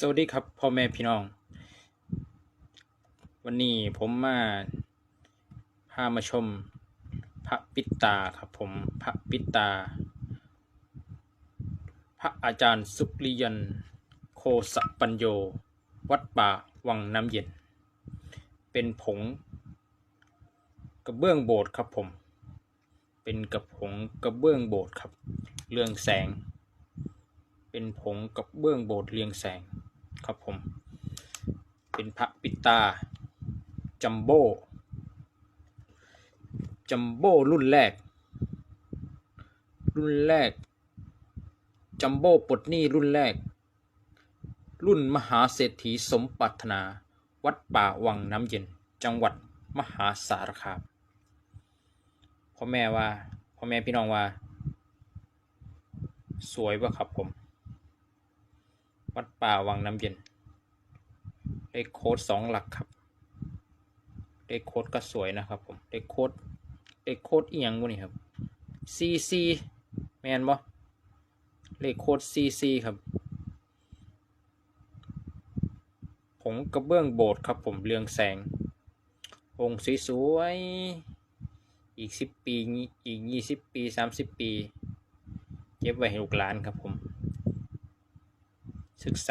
สวัสดีครับพ่อแม่พี่น้อง วันนี้ผมมาพามาชมพระปิตาครับผมพระปิตา พระอาจารย์สุริยัน โคสปัญโย วัดป่าวังน้ำเย็น เป็นผงกระเบื้องโบสถ์ครับผม เป็นกระผงกระเบื้องโบสถ์ครับ เรืองแสงเป็นผงกระเบื้องโบสถ์เรียงแสง ครับผม เป็นพระปิตา จัมโบ้จัมโบ้รุ่นแรก รุ่นแรก จัมโบ้ปลดหนี้รุ่นแรก รุ่นมหาเศรษฐีสมปรารถนา วัดป่าวังน้ำเย็น จังหวัดมหาสารคามพ่อแม่ว่าพ่อแม่พี่น้องว่า สวยปะครับผม วัดป่าวังน้ำเย็น เลขโค้ดสองหลักครับเลขโค้ดก็สวยนะครับผมเลขโค้ดเลขโค้ดอีหยังวะนี่ครับ CC แมนบ่เลขโค้ด CC ครับผงกระเบื้องโบสถ์ครับผมเรืองแสง องค์สวยๆอีกสิบปีอีกยี่สิบปีสามสิบปี เก็บไว้ให้ลูกหลานครับผม ศึกษา